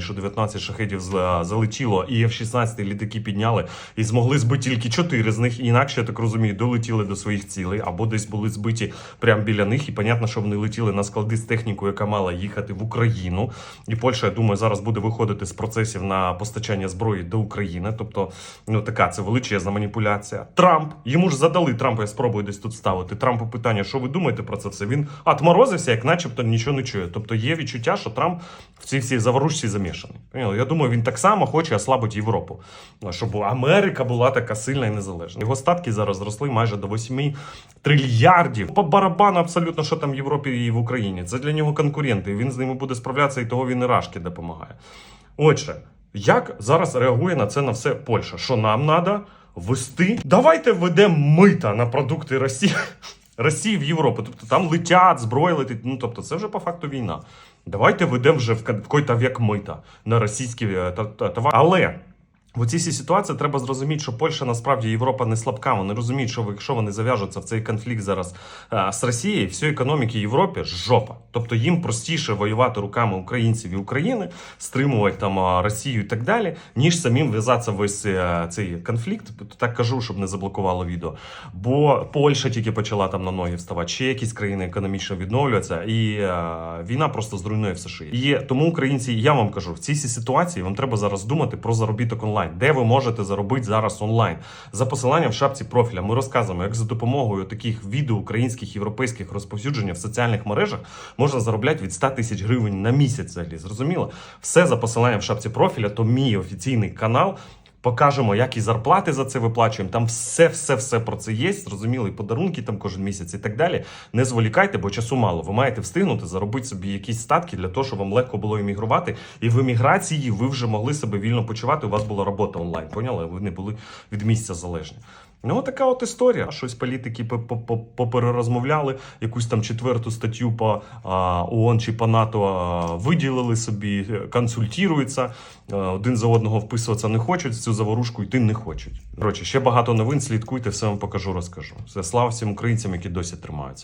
що 19 шахедів залетіло, і F-16 літаки підняли і змогли збити тільки 4 з них. Інакше я так розумію, долетіли до своїх цілей або десь були збиті прямо біля них. І понятно, що вони летіли на склади з технікою, яка мала їхати в Україну. І Польща, я думаю, зараз буде виходити з процесів на постачання зброї до України. Тобто, ну така це величезна маніпуляція. Трамп йому ж задали Трампа. Я спробую десь тут ставити. Трампу питання, що ви думаєте про це все? Він отморозився, як начебто нічого не чує. Тобто є відчуття, що Трамп в цій всій заворушці замішаний. Я думаю, він так само хоче ослабити Європу, щоб Америка була така сильна і незалежна. Його статки зараз зросли майже до 8 трильярдів. По барабану абсолютно, що там в Європі і в Україні. Це для нього конкуренти. Він з ними буде справлятися, і того він і рашки допомагає. Отже, як зараз реагує на це на все Польща? Що нам треба ввести? Давайте введемо мита на продукти Росії. Росії в Європу. Тобто там летять, зброя летить. Ну тобто, це вже по факту війна. Давайте ведемо вже в ка- в какой-то век мита на російські е, товари. Але в цій ситуації треба зрозуміти, що Польща насправді Європа не слабка. Вони розуміють, що якщо вони зав'яжуться в цей конфлікт зараз а, з Росією, всієї економіки Європи жопа. Тобто їм простіше воювати руками українців і України, стримувати там Росію і так далі, ніж самим в'язатися в весь е, цей конфлікт. Так кажу, щоб не заблокувало відео. Бо Польща тільки почала там на ноги вставати, ще якісь країни економічно відновлюються, і е, війна просто зруйнує все шиє. І тому українці, я вам кажу, в цій ситуації вам треба зараз думати про заробіток онлайн, де ви можете заробити зараз онлайн. За посиланням в шапці профіля ми розказуємо, як за допомогою таких відео українських європейських розповсюдження в соціальних мережах можна заробляти від 100 тисяч гривень на місяць. Взагалі зрозуміло, все за посиланням в шапці профіля. То мій офіційний канал. Покажемо, як і зарплати за це виплачуємо. Там все, все, все про це є. Зрозуміло, і подарунки там кожен місяць і так далі. Не зволікайте, бо часу мало. Ви маєте встигнути заробити собі якісь статки для того, щоб вам легко було іммігрувати. І в еміграції ви вже могли себе вільно почувати. У вас була робота онлайн. Поняли? Ви не були від місця залежні. Ну, така от історія. Щось політики по- по- по- поперерозмовляли, якусь там четверту статтю по ООН чи по НАТО виділили собі, консультіруються, один за одного вписуватися не хочуть, цю заворушку йти не хочуть. Коротше, ще багато новин. Слідкуйте, все вам покажу, розкажу. Все, слава всім українцям, які досі тримаються.